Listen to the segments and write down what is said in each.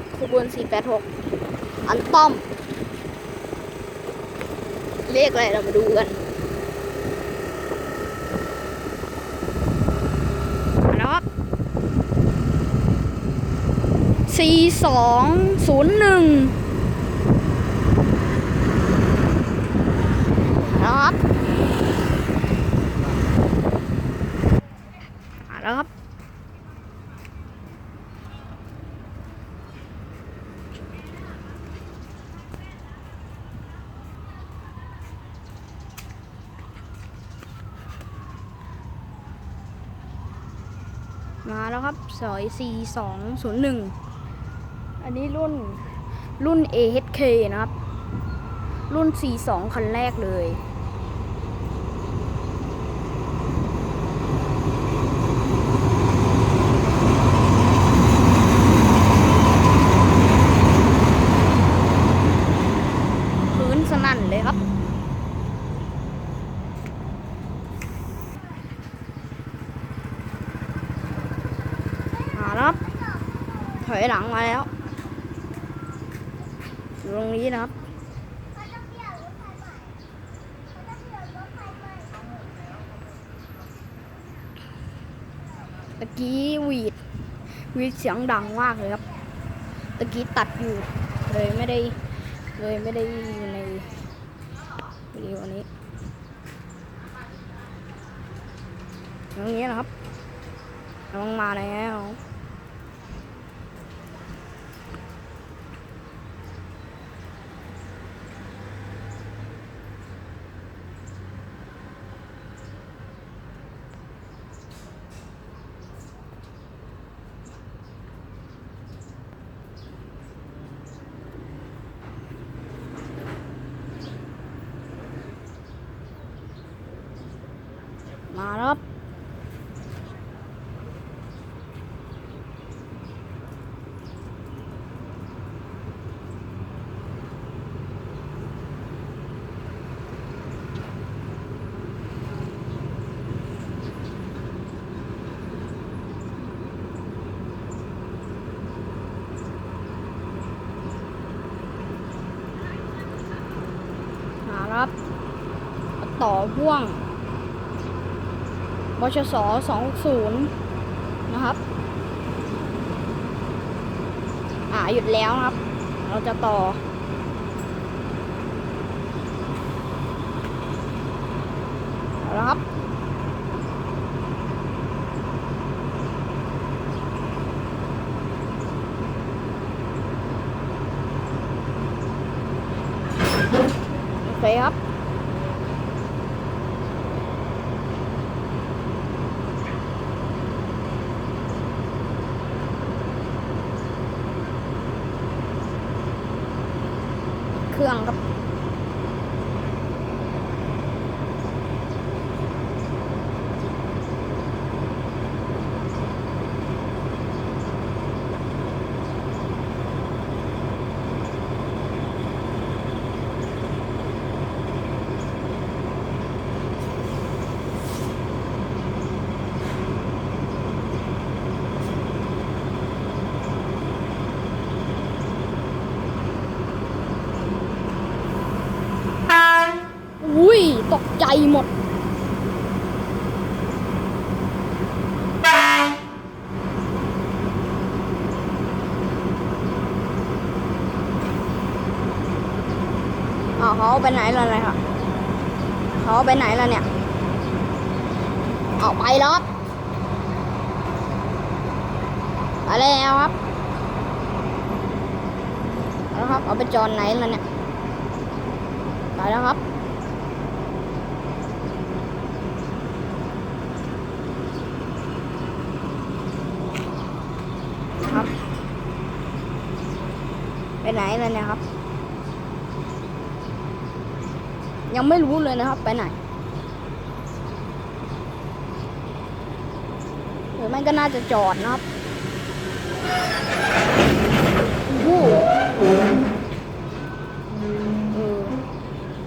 ครับขบวน 486 อันต้อม เลขอะไรเรามาดูกันมาแล้วครับ 4201นะครับมาแล้วครับ มาแล้วครับสอย 4201 อันนี้รุ่นรุ่น AHK นะครับ รุ่น 42 คันแรกเลย พื้นสนั่นเลยครับ มาแล้วครับถ อยหลังมาแล้วอยู่ตรงนี้นะครับตะกี้วีดวีดเสียงดังมากเลยครับตะกี้ตัดอยู่ เลยไม่ได้เลยไม่ได้อยู่ในวิดีโอนี้ตรงนี้นะครับน้องมาแล้ว มาครับมาครับ ต่อพ่วง บชส20นะครับ อ่าหยุดแล้วนะครับ เราจะต่อเอาละครับโอเคครับ รื่องครับ อุ้ย ตกใจ หมดอ๋อเขาไปไหนแล้วอะไรครับเขาไปไหนแล้วเนี่ย เอาไปแล้วครับไปแล้วครับเอาละครับ เอาไปจอดไหนแล้วเนี่ย ไปแล้วครับ ไปไหนแล้วเนี่ยครับ ยังไม่รู้เลยนะครับ ไปไหนหรือไม่ก็น่าจะจอดนะครับโอ้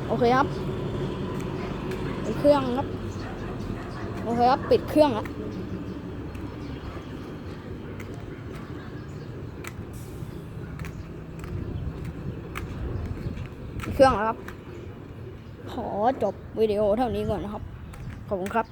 โอเคครับเครื่องครับ โอเคครับ ปิดเครื่องแล้ว เครื่องแล้วครับ ขอจบวิดีโอเท่านี้ก่อนนะครับ ขอบคุณครับ